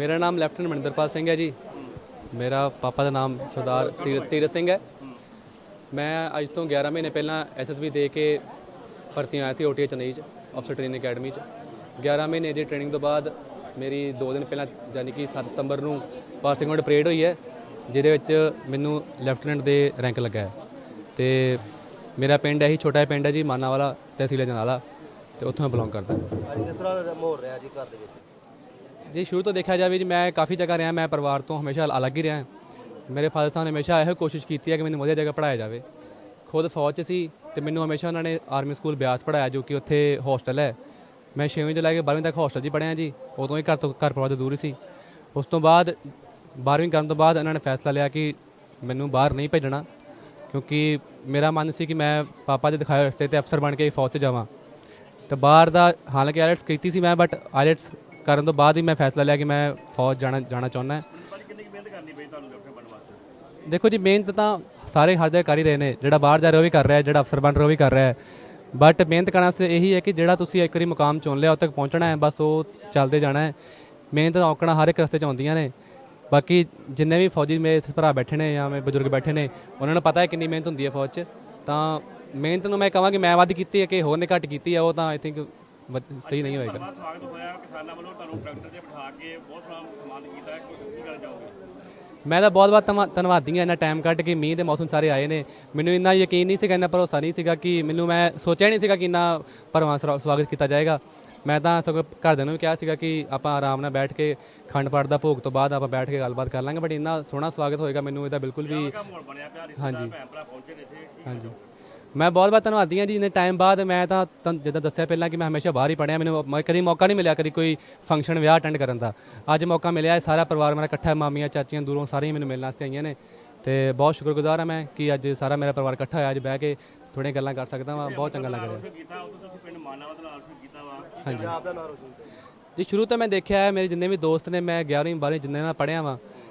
ਮੇਰਾ ਨਾਮ ਲੈਫਟੀਨੈਂਟ ਮਨਿੰਦਰਪਾਲ ਸਿੰਘ ਹੈ ਜੀ। ਮੇਰਾ ਪਾਪਾ ਦਾ ਨਾਮ ਸਰਦਾਰ ਤੀਰ- ਤੀਰਥ ਸਿੰਘ ਹੈ। ਮੈਂ ਅੱਜ ਤੋਂ 11 ਮਹੀਨੇ ਪਹਿਲਾਂ ਐਸਐਸਬੀ ਦੇ ਕੇ ਭਰਤੀ ਆਇਆ ਸੀ ਓਟੀਏ ਚੇਨਈ ਚ ਅਫਸਰ ਟ੍ਰੇਨਿੰਗ ਅਕੈਡਮੀ ਚ। 11 ਮਹੀਨੇ ਦੀ ਟ੍ਰੇਨਿੰਗ ਤੋਂ ਬਾਅਦ ਮੇਰੀ 2 ਦਿਨ ਪਹਿਲਾਂ ਯਾਨੀ ਕਿ 7 ਸਤੰਬਰ ਨੂੰ ਪਾਸਿੰਗ ਆਊਟ ਪਰੇਡ ਹੋਈ ਹੈ, ਜਿਹਦੇ ਵਿੱਚ ਮੈਨੂੰ ਲੈਫਟੀਨੈਂਟ ਦੇ ਰੈਂਕ ਲੱਗਾ ਹੈ। ਤੇ ਮੇਰਾ ਪਿੰਡ ਇਹੀ ਛੋਟਾ ਜਿਹਾ ਪਿੰਡ ਹੈ ਜੀ, ਮਾਨਾਵਾਲਾ ਤਹਿਸੀਲ ਜਨਾਲਾ, ਤੇ ਉੱਥੋਂ ਮੈਂ ਬਿਲੋਂਗ ਕਰਦਾ। ਅੱਜ ਕਿਸ ਤਰ੍ਹਾਂ ਮਾਹੌਲ ਰਿਹਾ ਜੀ ਘਰ ਦੇ ਵਿੱਚ? ਜੀ, ਸ਼ੁਰੂ ਤੋਂ ਦੇਖਿਆ ਜਾਵੇ ਜੀ, ਮੈਂ ਕਾਫੀ ਜਗ੍ਹਾ ਰਿਹਾ, ਮੈਂ ਪਰਿਵਾਰ ਤੋਂ ਹਮੇਸ਼ਾ ਅਲੱਗ ਹੀ ਰਿਹਾ। ਮੇਰੇ ਫਾਦਰ ਸਾਹਿਬ ਨੇ ਹਮੇਸ਼ਾ ਇਹੋ ਕੋਸ਼ਿਸ਼ ਕੀਤੀ ਹੈ ਕਿ ਮੈਨੂੰ ਵਧੀਆ ਜਗ੍ਹਾ ਪੜਾਇਆ ਜਾਵੇ। ਖੁਦ ਫੌਜ 'ਚ ਸੀ ਤੇ ਮੈਨੂੰ ਹਮੇਸ਼ਾ ਉਹਨਾਂ ਨੇ ਆਰਮੀ ਸਕੂਲ ਬਿਆਸ ਪੜਾਇਆ ਜੋ ਕਿ ਉੱਥੇ ਹੋਸਟਲ ਹੈ। ਮੈਂ 6ਵੀਂ ਤੋਂ ਲੈ ਕੇ 12ਵੀਂ ਤੱਕ ਹੋਸਟਲ 'ਚ ਹੀ ਪੜ੍ਹਿਆ ਜੀ, ਉਦੋਂ ਹੀ ਘਰ ਤੋਂ ਘਰ ਪਰਿਵਾਰ ਤੋਂ ਦੂਰ ਸੀ। ਉਸ ਤੋਂ ਬਾਅਦ 12ਵੀਂ ਕਰਨ ਤੋਂ ਬਾਅਦ ਇਹਨਾਂ ਨੇ ਫੈਸਲਾ ਲਿਆ ਕਿ ਮੈਨੂੰ ਬਾਹਰ ਨਹੀਂ ਭੇਜਣਾ, ਕਿਉਂਕਿ ਮੇਰਾ ਮਨ ਸੀ ਕਿ ਮੈਂ ਪਾਪਾ ਦੇ ਦਿਖਾਏ ਰਸਤੇ ਤੇ ਅਫਸਰ ਬਣ ਕੇ ਫੌਜ 'ਚ ਜਾਵਾਂ। ਤੇ ਬਾਹਰ ਦਾ ਹਾਲਾਂਕਿ ਆਇਲਟਸ ਕੀਤੀ ਸੀ ਮੈਂ ਬਟ ਆਇਲਟਸ ਕਰਨ ਤੋਂ ਬਾਅਦ ਹੀ ਮੈਂ ਫੈਸਲਾ ਲਿਆ ਕਿ ਮੈਂ ਫੌਜ ਜਾਣਾ ਜਾਣਾ ਚਾਹੁੰਦਾ ਹਾਂ। ਦੇਖੋ ਜੀ ਮਿਹਨਤ ਤਾਂ ਸਾਰੇ ਹਰ ਜਗ੍ਹਾ ਕਰ ਹੀ ਰਹੇ ਨੇ। ਜਿਹੜਾ ਬਾਹਰ ਜਾ ਰਿਹਾ ਉਹ ਵੀ ਕਰ ਰਿਹਾ ਜਿਹੜਾ ਅਫਸਰ ਬਣ ਰਿਹਾ ਉਹ ਵੀ ਕਰ ਰਿਹਾ ਹੈ। ਬਟ ਮਿਹਨਤ ਕਰਨ ਵਾਸਤੇ ਇਹੀ ਹੈ ਕਿ ਜਿਹੜਾ ਤੁਸੀਂ ਇੱਕ ਵਾਰੀ ਮੁਕਾਮ ਚੁਣ ਲਿਆ ਉੱਥੇ ਤੱਕ ਪਹੁੰਚਣਾ ਹੈ ਬਸ ਉਹ ਚੱਲਦੇ ਜਾਣਾ ਹੈ। ਮਿਹਨਤ ਔਕਣਾ ਹਰ ਇੱਕ ਰਸਤੇ 'ਚ ਆਉਂਦੀਆਂ ਨੇ। ਬਾਕੀ ਜਿੰਨੇ ਵੀ ਫੌਜੀ ਮੇਰੇ ਭਰਾ ਬੈਠੇ ਨੇ ਜਾਂ ਮੇਰੇ ਬਜ਼ੁਰਗ ਬੈਠੇ ਨੇ ਉਹਨਾਂ ਨੂੰ ਪਤਾ ਹੈ ਕਿੰਨੀ ਮਿਹਨਤ ਹੁੰਦੀ ਹੈ ਫੌਜ 'ਚ। ਤਾਂ ਮਿਹਨਤ ਨੂੰ ਮੈਂ ਕਹਾਂ ਕਿ ਮੈਂ ਵੱਧ ਕੀਤੀ ਹੈ ਕਿ ਹੋਰ ਨੇ ਘੱਟ ਕੀਤੀ ਹੈ ਉਹ ਤਾਂ ਆਈ ਥਿੰਕ ਸਹੀ ਨਹੀਂ ਹੋਏਗਾ ਸਵਾਗਤ ਹੋਇਆ ਕਿਸਾਨਾਂ ਵੱਲੋਂ ਤੁਹਾਨੂੰ ਟਰੈਕਟਰ ਤੇ ਬਿਠਾ ਕੇ ਬਹੁਤ ਸੋਹਣਾ ਸਨਮਾਨ ਕੀਤਾ ਹੈ। ਕੀ ਗੱਲ ਜਾਓਗੇ ਮੈਂ ਤਾਂ ਬਹੁਤ ਬਹੁਤ ਧੰਨਵਾ- ਧੰਨਵਾਦੀ ਹਾਂ ਇੰਨਾ ਟਾਈਮ ਕੱਢ ਕੇ ਮੀਂਹ ਦੇ ਮੌਸਮ ਸਾਰੇ ਆਏ ਨੇ। ਮੈਨੂੰ ਇੰਨਾ ਯਕੀਨ ਨਹੀਂ ਸੀਗਾ ਇੰਨਾ ਭਰੋਸਾ ਨਹੀਂ ਸੀਗਾ ਕਿ ਮੈਨੂੰ ਮੈਂ ਸੋਚਿਆ ਨਹੀਂ ਸੀਗਾ ਕਿ ਇੰਨਾ ਸਰਾ- ਸਵਾਗਤ ਕੀਤਾ ਜਾਏਗਾ। ਮੈਂ ਤਾਂ ਸਗੋਂ ਘਰਦਿਆਂ ਨੂੰ ਵੀ ਕਿਹਾ ਸੀਗਾ ਕਿ ਆਪਾਂ ਆਰਾਮ ਨਾਲ ਬੈਠ ਕੇ ਖੰਡ ਪਾਠ ਦਾ ਭੋਗ ਤੋਂ ਬਾਅਦ ਆਪਾਂ ਬੈਠ ਕੇ ਗੱਲਬਾਤ ਕਰ ਲਾਂਗੇ ਬਟ ਇੰਨਾ ਸੋਹਣਾ ਸਵਾਗਤ ਹੋਏਗਾ ਮੈਨੂੰ ਇਹਦਾ ਬਿਲਕੁਲ ਵੀ ਇੱਥੇ। ਹਾਂਜੀ। ਮੈਂ ਬਹੁਤ ਬਹੁਤ ਧੰਨਵਾਦੀ ਹਾਂ ਜੀ ਇੰਨੇ ਟਾਈਮ ਬਾਅਦ ਮੈਂ ਤਾਂ ਤੁਹਾਨੂੰ ਜਿੱਦਾਂ ਦੱਸਿਆ ਪਹਿਲਾਂ ਕਿ ਮੈਂ ਹਮੇਸ਼ਾ ਬਾਹਰ ਹੀ ਪੜਿਆ ਮੈਨੂੰ ਮ- ਕਦੀ ਮੌਕਾ ਨਹੀਂ ਮਿਲਿਆ ਕਦੀ ਕੋਈ ਫੰਕਸ਼ਨ ਵਿਆਹ ਅਟੈਂਡ ਕਰਨ ਦਾ। ਅੱਜ ਮੌਕਾ ਮਿਲਿਆ ਹੈ ਸਾਰਾ ਪਰਿਵਾਰ ਮੇਰਾ ਇਕੱਠਾ ਹੈ ਮਾਮੀਆਂ ਚਾਚੀਆਂ ਦੂਰੋਂ ਸਾਰੀਆਂ ਮੈਨੂੰ ਮਿਲਣ ਵਾਸਤੇ ਆਈਆਂ ਨੇ। ਤੇ ਬਹੁਤ ਸ਼ੁਕਰਗੁਜ਼ਾਰ ਹਾਂ ਮੈਂ ਕਿ ਅੱਜ ਸਾਰਾ ਮੇਰਾ ਪਰਿਵਾਰ ਇਕੱਠਾ ਹੋਇਆ ਅੱਜ ਬਹਿ ਕੇ ਥੋੜ੍ਹੀਆਂ ਗੱਲਾਂ ਕਰ ਸਕਦਾ ਵਾਂ ਬਹੁਤ ਚੰਗਾ ਲੱਗ ਰਿਹਾ। ਹਾਂਜੀ। ਜੀ ਸ਼ੁਰੂ ਤੋਂ ਮੈਂ ਦੇਖਿਆ ਹੈ ਮੇਰੇ ਜਿੰਨੇ ਵੀ ਦੋਸਤ ਨੇ ਮੈਂ 11ਵੀਂ 12ਵੀਂ ਜਿੰਨੇ ਨਾਲ ਪੜ੍ਹਿਆ ਵਾਂ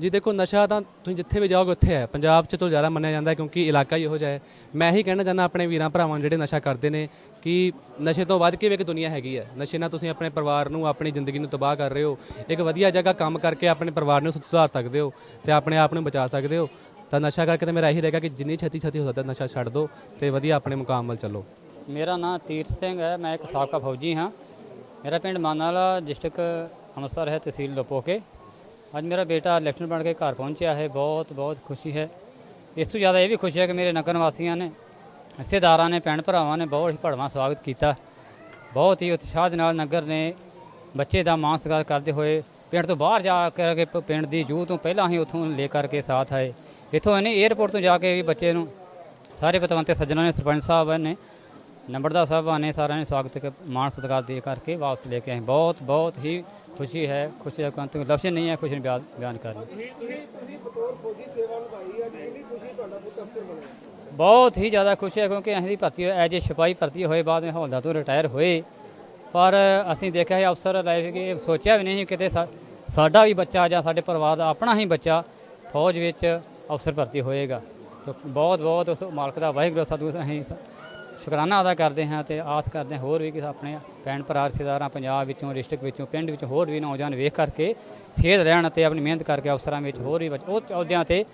ਜੀ ਦੇਖੋ, ਨਸ਼ਾ ਤਾਂ ਤੁਸੀਂ ਜਿੱਥੇ ਵੀ ਜਾਓਗੇ ਉੱਥੇ ਹੈ। ਪੰਜਾਬ 'ਚ ਤੋਂ ਜ਼ਿਆਦਾ ਮੰਨਿਆ ਜਾਂਦਾ ਕਿਉਂਕਿ ਇਲਾਕਾ ਹੀ ਇਹੋ ਜਿਹਾ ਹੈ। ਮੈਂ ਇਹੀ ਕਹਿਣਾ ਚਾਹੁੰਦਾ ਆਪਣੇ ਵੀਰਾਂ ਭਰਾਵਾਂ ਨੂੰ ਜਿਹੜੇ ਨਸ਼ਾ ਕਰਦੇ ਨੇ ਕਿ ਨਸ਼ੇ ਤੋਂ ਵੱਧ ਕੇ ਵੀ ਇੱਕ ਦੁਨੀਆ ਹੈਗੀ ਹੈ। ਨਸ਼ੇ ਨਾਲ ਤੁਸੀਂ ਆਪਣੇ ਪਰਿਵਾਰ ਨੂੰ, ਆਪਣੀ ਜ਼ਿੰਦਗੀ ਨੂੰ ਤਬਾਹ ਕਰ ਰਹੇ ਹੋ। ਇੱਕ ਵਧੀਆ ਜਗ੍ਹਾ ਕੰਮ ਕਰਕੇ ਆਪਣੇ ਪਰਿਵਾਰ ਨੂੰ ਸੁਧਾਰ ਸਕਦੇ ਹੋ ਤੇ ਆਪਣੇ ਆਪ ਨੂੰ ਬਚਾ ਸਕਦੇ ਹੋ। ਤਾਂ ਨਸ਼ਾ ਕਰਕੇ ਤਾਂ ਮੇਰਾ ਇਹੀ ਰਹੇਗਾ ਕਿ ਜਿੰਨੀ ਛੇਤੀ ਛੇਤੀ ਹੋ ਸਕਦਾ ਨਸ਼ਾ ਛੱਡ ਦਿਓ ਤੇ ਵਧੀਆ ਆਪਣੇ ਮੁਕਾਮ ਵੱਲ ਚੱਲੋ। ਮੇਰਾ ਨਾਮ ਤੀਰਥ ਸਿੰਘ ਹੈ। ਮੈਂ ਇੱਕ ਸਾਬਕਾ ਫੌਜੀ ਹਾਂ। ਮੇਰਾ ਪਿੰਡ ਮਾਨਾਲਾ ਡਿਸਟ੍ਰਿਕਟ ਅੰਮ੍ਰਿਤਸਰ ਹੈ, ਤਹਿਸੀਲ ਲੋਪੋਕੇ। ਅੱਜ ਮੇਰਾ ਬੇਟਾ ਲੈਫਟੀਨੈਂਟ ਬਣ ਕੇ ਘਰ ਪਹੁੰਚਿਆ ਹੈ, ਬਹੁਤ ਬਹੁਤ ਖੁਸ਼ੀ ਹੈ। ਇਸ ਤੋਂ ਜ਼ਿਆਦਾ ਇਹ ਵੀ ਖੁਸ਼ੀ ਹੈ ਕਿ ਮੇਰੇ ਨਗਰ ਵਾਸੀਆਂ ਨੇ, ਰਿਸ਼ਤੇਦਾਰਾਂ ਨੇ, ਭੈਣ ਭਰਾਵਾਂ ਨੇ ਬਹੁਤ ਹੀ ਭੜਵਾਂ ਸਵਾਗਤ ਕੀਤਾ। ਬਹੁਤ ਹੀ ਉਤਸ਼ਾਹ ਦੇ ਨਾਲ ਨਗਰ ਨੇ ਬੱਚੇ ਦਾ ਮਾਣ ਸਤਿਕਾਰ ਕਰਦੇ ਹੋਏ ਪਿੰਡ ਤੋਂ ਬਾਹਰ ਜਾ ਕਰਕੇ ਪਿੰਡ ਦੀ ਜੂਹ ਤੋਂ ਪਹਿਲਾਂ ਹੀ ਉੱਥੋਂ ਲੈ ਕਰਕੇ ਸਾਥ ਆਏ। ਇੱਥੋਂ ਇਹਨੇ 에ਅਰਪੋਰਟ ਤੋਂ ਜਾ ਕੇ ਵੀ ਬੱਚੇ ਨੂੰ ਸਾਰੇ ਪਤਵੰਤੇ ਸੱਜਣਾਂ ਨੇ, ਸਰਪੰਚ ਸਾਹਿਬ ਨੇ, ਨੰਬਰਦਾਰ ਸਾਹਿਬਾਨ ਨੇ ਸਾਰਿਆਂ ਨੇ ਸਵਾਗਤ ਮਾਣ ਸਤਿਕਾਰ ਦੇ ਕਰਕੇ ਵਾਪਸ ਲੈ ਕੇ ਆਏ। ਬਹੁਤ ਬਹੁਤ ਹੀ ਖੁਸ਼ੀ ਹੈ ਖੁਸ਼ੀ ਦਾ ਕੰਤ ਲਫ਼ਜ਼ ਨਹੀਂ ਹੈ ਖੁਸ਼ੀ ਨੂੰ ਬਿਆਨ ਬਿਆਨ ਕਰਨਾ ਬਹੁਤ ਹੀ ਜ਼ਿਆਦਾ ਖੁਸ਼ੀ ਹੈ ਕਿਉਂਕਿ ਅਸੀਂ ਭਰਤੀ ਐਜ ਏ ਸਿਪਾਹੀ ਭਰਤੀ ਹੋਏ ਬਾਅਦ ਵਿੱਚ ਹੌਲਦਾਰ ਤੋਂ ਰਿਟਾਇਰ ਹੋਏ। ਪਰ ਅਸੀਂ ਦੇਖਿਆ ਹੈ ਅਫਸਰ ਲਾਈਫ ਕਿ ਸੋਚਿਆ ਵੀ ਨਹੀਂ ਕਿਤੇ ਸਾਡਾ ਵੀ ਬੱਚਾ ਜਾਂ ਸਾਡੇ ਪਰਿਵਾਰ ਦਾ ਆਪਣਾ ਹੀ ਬੱਚਾ ਫੌਜ ਵਿੱਚ ਅਫਸਰ ਭਰਤੀ ਹੋਏਗਾ। ਤਾਂ ਬਹੁਤ ਬਹੁਤ ਉਸ ਮਾਲਕ ਦਾ ਵਾਹਿਗੁਰੂ ਸਤਿਗੁਰੂ ਅਸੀਂ ਸ਼ੁਕਰਾਨਾ ਅਦਾ ਕਰਦੇ ਹਾਂ ਤੇ ਆਸ ਕਰਦੇ ਹਾਂ ਹੋਰ ਵੀ ਕਿ ਆਪਣੇ ਭੈਣ ਭਰਾ, ਰਿਸ਼ਤੇਦਾਰਾਂ, ਪੰਜਾਬ ਵਿੱਚੋਂ ਡਿਸਟ੍ਰਿਕਟ ਵਿੱਚੋਂ, ਪਿੰਡ ਵਿੱਚੋਂ ਹੋਰ ਵੀ ਨੌਜਵਾਨ ਵੇਖ ਕਰਕੇ ਸੇਧ ਰਹਿਣ ਅਤੇ ਆਪਣੀ ਮਿਹਨਤ ਕਰਕੇ ਅਫਸਰਾਂ ਵਿੱਚ ਹੋਰ ਵੀ ਬੱਚ- ਉਹ ਅਹੁਦਿਆਂ ਤੇ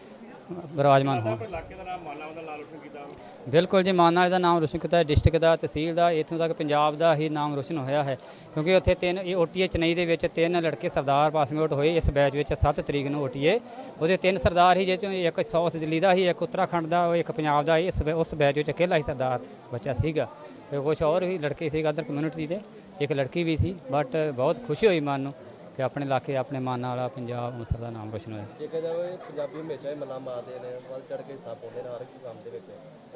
ਵਿਰਾਜਮਾਨ ਹੋਣ। ਇਲਾਕੇ ਦਾ ਨਾਮ ਮਾਨਾਵਾ ਦਾ ਨਾਲ ਰੋਸ਼ਨ ਕੀਤਾ? ਬਿਲਕੁਲ ਜੀ ਮਾਨਾ ਦਾ ਨਾਮ ਰੋਸ਼ਨ ਕੀਤਾ ਡਿਸਟ੍ਰਿਕਟ ਦਾ ਤਹਿਸੀਲ ਦਾ ਇੱਥੋਂ ਤੱਕ ਪੰਜਾਬ ਦਾ ਹੀ ਨਾਮ ਰੋਸ਼ਨ ਹੋਇਆ ਹੈ। ਕਿਉਂਕਿ ਉੱਥੇ ਤਿੰਨ ਇਹ ਓਟੀਏ ਚੇਨਈ ਦੇ ਵਿੱਚ ਤਿੰਨ ਲੜਕੇ ਸਰਦਾਰ ਪਾਸਿੰਗ ਆਊਟ ਹੋਏ। ਇਸ ਬੈਚ ਵਿੱਚ 7 ਤਰੀਕ ਨੂੰ ਓਟੀਏ। ਉਹਦੇ ਤਿੰਨ ਸਰਦਾਰ ਹੀ ਜਿਹਦੇ ਚੋਂ ਇੱਕ ਸਾਊਥ ਦਿੱਲੀ ਦਾ ਸੀ ਇੱਕ ਉੱਤਰਾਖੰਡ ਦਾ ਉਹ ਇੱਕ ਪੰਜਾਬ ਦਾ। ਇਸ ਉਸ ਬੈਚ ਵਿੱਚ ਇਕੱਲਾ ਹੀ ਸਰਦਾਰ ਬੱਚਾ ਸੀਗਾ। ਤੇ ਕੁਝ ਹੋਰ ਵੀ ਲੜਕੇ ਸੀ ਅਦਰ ਕਮਿਊਨਿਟੀ ਦੇ। ਇੱਕ ਲੜਕੀ ਵੀ ਸੀ ਬਟ ਬਹੁਤ ਖੁਸ਼ੀ ਹੋਈ ਮਨ ਨੂੰ। ਕਿ ਆਪਣੇ ਇਲਾਕੇ ਆਪਣੇ ਮਾਨ ਵਾਲਾ ਪੰਜਾਬ ਅੰਮ੍ਰਿਤਸਰ ਦਾ ਨਾਮ ਰੋਸ਼ਨ ਹੋਇਆ। ਦੇਖਿਆ ਜਾਵੇ ਪੰਜਾਬੀ ਹਮੇਸ਼ਾ ਹੀ ਮੱਲਾ ਮਾਰਦੇ ਨੇ ਵੱਧ ਚੜ ਕੇ ਹਿੱਸਾ ਪਾਉਂਦੇ ਨੇ ਹਰ ਇੱਕ ਕੰਮ ਦੇ ਵਿੱਚ।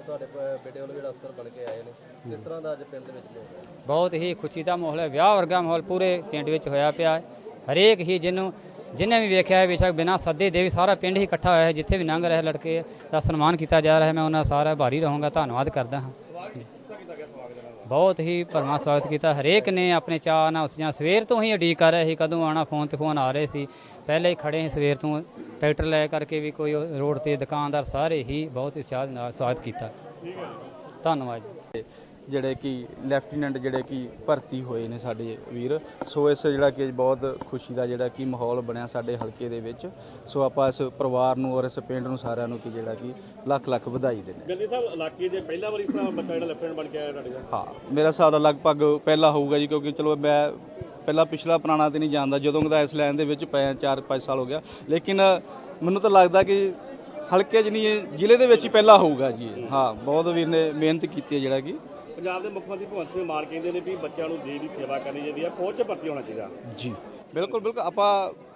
ਤੁਹਾਡੇ ਪ- ਬੇਟੇ ਵੱਲੋਂ ਜਿਹੜਾ ਅਫਸਰ ਬਣ ਕੇ ਆਏ ਨੇ ਕਿਸ ਤਰ੍ਹਾਂ ਦਾ ਅੱਜ ਪਿੰਡ ਦੇ ਵਿੱਚ ਮਾਹੌਲ ਹੈ? ਬਹੁਤ ਹੀ ਖੁਸ਼ੀ ਦਾ ਮਾਹੌਲ ਹੈ ਵਿਆਹ ਵਰਗਾ ਮਾਹੌਲ ਪੂਰੇ ਪਿੰਡ ਵਿੱਚ ਹੋਇਆ ਪਿਆ ਹੈ। ਹਰੇਕ ਹੀ ਜਿਹਨੂੰ ਜਿਨੇ ਵੀ ਵੇਖਿਆ ਹੈ ਬੇਸ਼ੱਕ ਬਿਨਾਂ ਸੱਦੇ ਦੇ ਵੀ ਸਾਰਾ ਪਿੰਡ ਹੀ ਇਕੱਠਾ ਹੋਇਆ ਹੈ ਜਿੱਥੇ ਵੀ ਲੰਘ ਰਹੇ ਲੜਕੇ ਦਾ ਸਨਮਾਨ ਕੀਤਾ ਜਾ ਰਿਹਾ ਹੈ ਮੈਂ ਉਹਨਾਂ ਸਾਰਾ ਆਭਾਰੀ ਰਹੂੰਗਾ ਧੰਨਵਾਦ ਕਰਦਾ ਹਾਂ। ਬਹੁਤ ਹੀ ਭਰਮਾ ਸਵਾਗਤ ਕੀਤਾ। ਹਰੇਕ ਨੇ ਆਪਣੇ ਚਾਅ ਨਾਲ ਜਾਂ ਸਵੇਰ ਤੋਂ ਹੀ ਉਡੀਕ ਕਰ ਰਹੇ ਸੀ, ਕਦੋਂ ਆਣਾ ਫੋਨ ਤੇ ਫੋਨ ਆ ਰਹੇ ਸੀ। ਪਹਿਲੇ ਹੀ ਖੜੇ ਸੀ ਸਵੇਰ ਤੋਂ, ਟਰੈਕਟਰ ਲੈ ਕਰਕੇ ਵੀ ਕੋਈ ਰੋਡ ਤੇ ਦੁਕਾਨਦਾਰ ਸਾਰੇ ਹੀ ਬਹੁਤ ਹੀ ਉਤਸ਼ਾਹ ਨਾਲ ਸਵਾਗਤ ਕੀਤਾ। ਧੰਨਵਾਦ ਜੀ। ਜਿਹੜੇ ਕਿ ਲੈਫਟੀਨੈਂਟ ਜਿਹੜੇ ਕਿ ਭਰਤੀ ਹੋਏ ਨੇ ਸਾਡੇ ਵੀਰ। ਸੋ ਇਸ ਜਿਹੜਾ ਕਿ ਬਹੁਤ ਖੁਸ਼ੀ ਦਾ ਜਿਹੜਾ ਕਿ ਮਾਹੌਲ ਬਣਿਆ ਸਾਡੇ ਹਲਕੇ ਦੇ ਵਿੱਚ। ਸੋ ਆਪਾਂ ਇਸ ਪਰਿਵਾਰ ਨੂੰ ਔਰ ਇਸ ਪਿੰਡ ਨੂੰ ਸਾਰਿਆਂ ਨੂੰ ਕਿ ਜਿਹੜਾ ਕਿ ਲੱਖ ਲੱਖ ਵਧਾਈ ਦਿੰਦੇ ਗੰਦੀ ਸਾਹਿਬ ਇਲਾਕੇ ਦੇ ਪਹਿਲਾ ਵਾਰੀ ਇਸ ਤਰ੍ਹਾਂ ਬੱਚਾ ਜਿਹੜਾ ਲੈਫਟੀਨੈਂਟ ਬਣ ਕੇ ਆਇਆ ਤੁਹਾਡੇ ਦਾ ਹਾਂ ਮੇਰਾ ਹਿਸਾਬ ਦਾ ਲਗਭਗ ਪਹਿਲਾ ਹੋਊਗਾ ਜੀ ਕਿਉਂਕਿ ਚਲੋ ਮੈਂ ਪਹਿਲਾ ਪਿਛਲਾ ਪੁਰਾਣਾ ਤੇ ਨਹੀਂ ਜਾਣਦਾ ਜਦੋਂ ਦਾ ਇਸ ਲਾਈਨ ਦੇ ਵਿੱਚ ਪਿਆ 4-5 ਸਾਲ ਹੋ ਗਿਆ। ਲੇਕਿਨ ਮੈਨੂੰ ਤਾਂ ਲੱਗਦਾ ਕਿ ਹਲਕੇ ਇਹ ਜ਼ਿਲ੍ਹੇ ਦੇ ਵਿੱਚ ਹੀ ਪਹਿਲਾ ਹੋਊਗਾ ਜੀ। ਹਾਂ ਬਹੁਤ ਵੀਰ ਨੇ ਮਿਹਨਤ ਕੀਤੀ ਹੈ ਜਿਹੜਾ ਕਿ। ਪੰਜਾਬ ਦੇ ਮੁੱਖ ਮੰਤਰੀ ਭਗਵੰਤ ਸਿੰਘ ਮਾਨ ਕਹਿੰਦੇ ਨੇ ਵੀ ਬੱਚਿਆਂ ਨੂੰ ਦੇਸ਼ ਦੀ ਸੇਵਾ ਕਰਨੀ ਚਾਹੀਦੀ ਹੈ ਫੌਜ 'ਚ ਭਰਤੀ ਹੋਣਾ ਚਾਹੀਦਾ। ਜੀ। ਬਿਲਕੁਲ ਬਿਲਕੁਲ। ਆਪਾਂ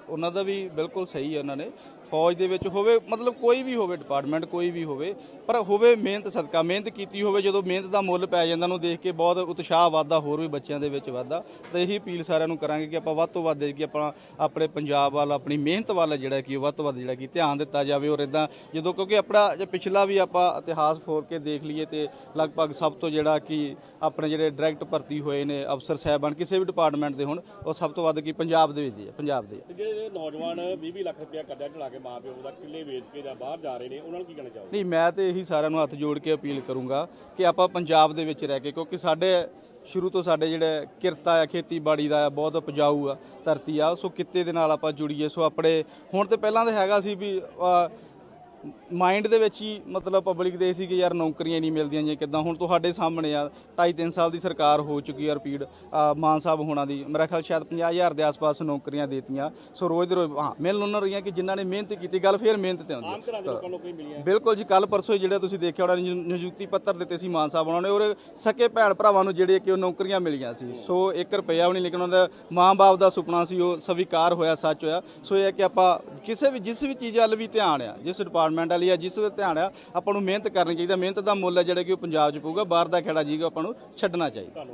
ਉਹਨਾਂ ਦਾ ਵੀ ਬਿਲਕੁਲ ਸਹੀ ਹੈ ਉਹਨਾਂ ਨੇ। ਫੌਜ ਦੇ ਵਿੱਚ ਹੋਵੇ, ਮਤਲਬ ਕੋਈ ਵੀ ਹੋਵੇ ਡਿਪਾਰਟਮੈਂਟ ਕੋਈ ਵੀ ਹੋਵੇ, ਪਰ ਹੋਵੇ ਮਿਹਨਤ, ਸਦਕਾ, ਮਿਹਨਤ ਕੀਤੀ ਹੋਵੇ, ਜਦੋਂ ਮਿਹਨਤ ਦਾ ਮੁੱਲ ਪੈ ਜਾਂਦਾ ਨੂੰ ਦੇਖ ਕੇ ਬਹੁਤ ਉਤਸ਼ਾਹ ਵੱਧਦਾ, ਹੋਰ ਵੀ ਬੱਚਿਆਂ ਦੇ ਵਿੱਚ ਵੱਧਦਾ, ਤਾਂ ਇਹੀ ਅਪੀਲ ਸਾਰਿਆਂ ਨੂੰ ਕਰਾਂਗੇ ਕਿ ਆਪਾਂ ਵੱਧ ਤੋਂ ਵੱਧ ਕਿ ਆਪਾਂ ਆਪਣੇ ਪੰਜਾਬ ਵੱਲ, ਆਪਣੀ ਮਿਹਨਤ ਵੱਲ ਜਿਹੜਾ ਕਿ ਵੱਧ ਤੋਂ ਵੱਧ ਜਿਹੜਾ ਕਿ ਧਿਆਨ ਦਿੱਤਾ ਜਾਵੇ ਔਰ ਇਦਾਂ ਜਦੋਂ ਕਿਉਂਕਿ ਆਪਣਾ ਜੇ ਪਿਛਲਾ ਵੀ ਆਪਾਂ ਇਤਿਹਾਸ ਫੋਰ ਕੇ ਦੇਖ ਲਈਏ ਤੇ ਲਗਭਗ ਸਭ ਤੋਂ ਜਿਹੜਾ ਕਿ ਆਪਣੇ ਜਿਹੜੇ ਡਾਇਰੈਕਟ ਭਰਤੀ ਹੋਏ ਨੇ ਅਫਸਰ, ਸਾਹਿਬਾਨ ਕਿਸੇ ਵੀ ਡਿਪਾਰਟਮੈਂਟ ਦੇ ਹੁਣ, ਉਹ ਸਭ ਤੋਂ ਵੱਧ ਕੀ ਪੰਜਾਬ ਦੇ ਵਿੱਚ ਹੀ ਹੈ ਪੰਜਾਬ ਦੇ ਜਿਹੜੇ ਨੌਜਵਾਨ 20 ਲੱਖ ਰੁਪਇਆ ਕਰਜ਼ਾ ਚੜਾ ਕੇ ਮਾਂ ਦਾ ਕਿੱਲੇ ਵੇਚ ਕੇ ਜਾਂ ਬਾਹਰ ਜਾ ਰਹੇ ਨੇ, ਉਹਨਾਂ ਨੂੰ ਕੀ ਕਹਿਣਾ ਚਾਹੋਗੇ? ਨਹੀਂ, ਮੈਂ ਤੇ ਇਹੀ ਸਾਰਿਆਂ ਨੂੰ ਹੱਥ ਜੋੜ ਕੇ ਅਪੀਲ ਕਰੂੰਗਾ ਕਿ ਆਪਾਂ ਪੰਜਾਬ ਦੇ ਵਿੱਚ ਰਹਿ ਕੇ, ਕਿਉਂਕਿ ਸਾਡੇ ਸ਼ੁਰੂ ਤੋਂ ਸਾਡੇ ਜਿਹੜੇ ਕਿਰਤਾ ਆ, ਖੇਤੀਬਾੜੀ ਦਾ ਆ, ਬਹੁਤ ਉਪਜਾਊ ਆ, ਧਰਤੀ ਆ, ਸੋ ਕਿੱਤੇ ਦੇ ਨਾਲ ਆਪਾਂ ਜੁੜੀਏ। ਸੋ ਆਪਣੇ, ਹੁਣ ਤੇ ਪਹਿਲਾਂ ਤਾਂ ਹੈਗਾ ਸੀ ਵੀ ਮਾਈਂਡ ਦੇ ਵਿੱਚ ਹੀ ਮਤਲਬ ਪਬਲਿਕ ਦੇ ਸੀ ਕਿ ਯਾਰ ਨੌਕਰੀਆਂ ਨਹੀਂ ਮਿਲਦੀਆਂ ਜੇ ਕਿਦਾਂ। ਹੁਣ ਤੁਹਾਡੇ ਸਾਹਮਣੇ ਆ 2.5 3 ਸਾਲ ਦੀ ਸਰਕਾਰ ਹੋ ਚੁੱਕੀ ਆ ਰਿਪੀਟ ਮਾਨ ਸਾਹਿਬ ਹੋਣਾ ਦੀ। ਮੇਰਾ ਖਿਆਲ ਸ਼ਾਇਦ 50000 ਦੇ ਆਸ-ਪਾਸ ਨੌਕਰੀਆਂ ਦੇਤੀਆਂ। ਸੋ ਰੋਜ਼ ਦੇ ਰੋਜ਼ ਹਾਂ ਮਿਲ ਉਹਨਾਂ ਰਹੀਆਂ ਕਿ ਜਿਨ੍ਹਾਂ ਨੇ ਮਿਹਨਤ ਕੀਤੀ ਗੱਲ ਫੇਰ ਮਿਹਨਤ ਤੇ ਆਉਂਦੀ ਨੂੰ ਬਿਲਕੁਲ ਜੀ ਕੱਲ ਪਰਸੋਂ ਜਿਹੜਾ ਤੁਸੀਂ ਦੇਖਿਆ ਹੋਣਾ ਨਿਯੁ- ਨਿਯੁਕਤੀ ਪੱਤਰ ਦਿੱਤੇ ਸੀ ਮਾਨ ਸਾਹਿਬ ਉਹਨਾਂ ਨੇ ਔਰ ਸਕੇ ਭੈਣ ਭਰਾਵਾਂ ਨੂੰ ਜਿਹੜੇ ਕਿ ਉਹ ਨੌਕਰੀਆਂ ਮਿਲੀਆਂ ਸੀ। ਸੋ 1 ਰੁਪਿਆ ਵੀ ਨਹੀਂ ਲੇਕਿਨ ਉਹਨਾਂ ਦਾ ਮਾਂ-ਬਾਪ ਦਾ ਸੁਪਨਾ ਸੀ ਉਹ ਸਵੀਕਾਰ ਹੋਇਆ ਸੱਚ ਹੋਇਆ। ਸੋ ਇਹ ਕਿ ਆਪਾਂ ਕਿਸੇ ਵੀ ਜਿਸ ਵੀ ਚੀਜ਼ ਵੱਲ ਵੀ ਧਿਆਨ ਆ ਜਿਸ ਡਿਪਾਰਟਮੈਂਟ ਵਾਲੀ ਆ, ਜਿਸ ਵੀ ਧਿਆਨ ਆ, ਆਪਾਂ ਨੂੰ ਮਿਹਨਤ ਕਰਨੀ ਚਾਹੀਦੀ ਮਿਹਨਤ ਦਾ ਮੁੱਲ ਹੈ ਜਿਹੜਾ ਕਿ ਉਹ ਪੰਜਾਬ 'ਚ ਪਊਗਾ, ਬਾਹਰ ਦਾ ਖੇੜਾ ਜੀ ਆਪਾਂ ਨੂੰ ਛੱਡਣਾ ਚਾਹੀਦਾ।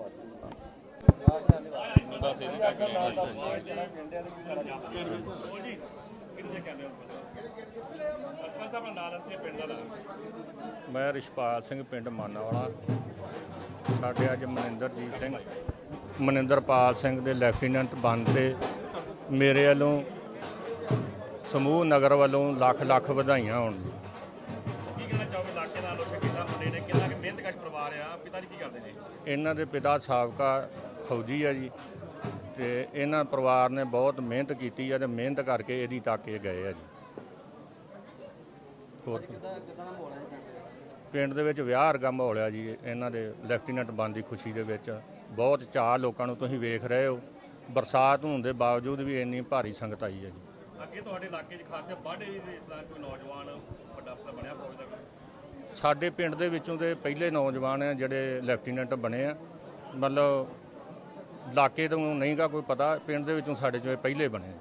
ਮੈਂ ਰਿਸ਼ਪਾਲ ਸਿੰਘ ਪਿੰਡ ਮਾਨਾਵਾਲਾ। ਸਾਡੇ ਅੱਜ ਮਨਿੰਦਰਜੀਤ ਸਿੰਘ, ਮਨਿੰਦਰਪਾਲ ਸਿੰਘ ਦੇ ਲੈਫਟੀਨੈਂਟ ਬਣਦੇ ਮੇਰੇ ਵੱਲੋਂ ਸਮੂਹ ਨਗਰ ਵੱਲੋਂ ਲੱਖ ਲੱਖ ਵਧਾਈਆਂ ਹੋਣ। ਕੀ ਕਹਿਣਾ ਚਾਹੋਗੇ ਇਲਾਕੇ ਨਾਲ? ਲੋਕ ਕਿੰਨਾ ਮੁੰਡੇ ਨੇ? ਕਿੰਨਾ ਕਿ ਮਿਹਨਤਕਸ਼ ਪਰਿਵਾਰ ਆ? ਪਿਤਾ ਜੀ ਕੀ ਕਰਦੇ ਨੇ ਇਹਨਾਂ ਦੇ ਪਿਤਾ ਸਾਬਕਾ ਫੌਜੀ ਆ ਜੀ ਤੇ ਇਹਨਾਂ ਪਰਿਵਾਰ ਨੇ ਬਹੁਤ ਮਿਹਨਤ ਕੀਤੀ ਆ ਤੇ ਮਿਹਨਤ ਕਰਕੇ ਇਹਦੀ ਤੱਕ ਇਹ ਗਏ ਆ ਜੀ। ਹੋਰ ਪਿੰਡ ਦੇ ਵਿੱਚ ਵਿਆਹ ਵਰਗਾ ਮਾਹੌਲ ਆ ਜੀ ਇਹਨਾਂ ਦੇ ਲੈਫਟੀਨੈਂਟ ਬਣਨ ਦੀ ਖੁਸ਼ੀ ਦੇ ਵਿੱਚ। ਬਹੁਤ ਚਾਹ ਲੋਕਾਂ ਨੂੰ ਤੁਸੀਂ ਵੇਖ ਰਹੇ ਹੋ। ਬਰਸਾਤ ਹੋਣ ਦੇ ਬਾਵਜੂਦ ਵੀ ਇੰਨੀ ਭਾਰੀ ਸੰਗਤ ਆਈ ਹੈ ਜੀ। ਅੱਗੇ ਤੁਹਾਡੇ ਇਲਾਕੇ 'ਚ ਖਾਸ ਕਰਕੇ ਬਾਡੇ ਵੀ ਇਸ ਕੋਈ ਨੌਜਵਾਨ ਵੱਡਾ ਅਫਸਰ ਬਣਿਆ ਫੌਜ ਦਾ ਸਾਡੇ ਪਿੰਡ ਦੇ ਵਿੱਚੋਂ ਦੇ ਪਹਿਲੇ ਨੌਜਵਾਨ ਆ ਜਿਹੜੇ ਲੈਫਟੀਨੈਂਟ ਬਣੇ ਆ। ਮਤਲਬ ਇਲਾਕੇ ਤੋਂ ਨਹੀਂਗਾ ਕੋਈ ਪਤਾ, ਪਿੰਡ ਦੇ ਵਿੱਚੋਂ ਸਾਡੇ ਚੋਂ ਇਹ ਪਹਿਲੇ ਬਣੇ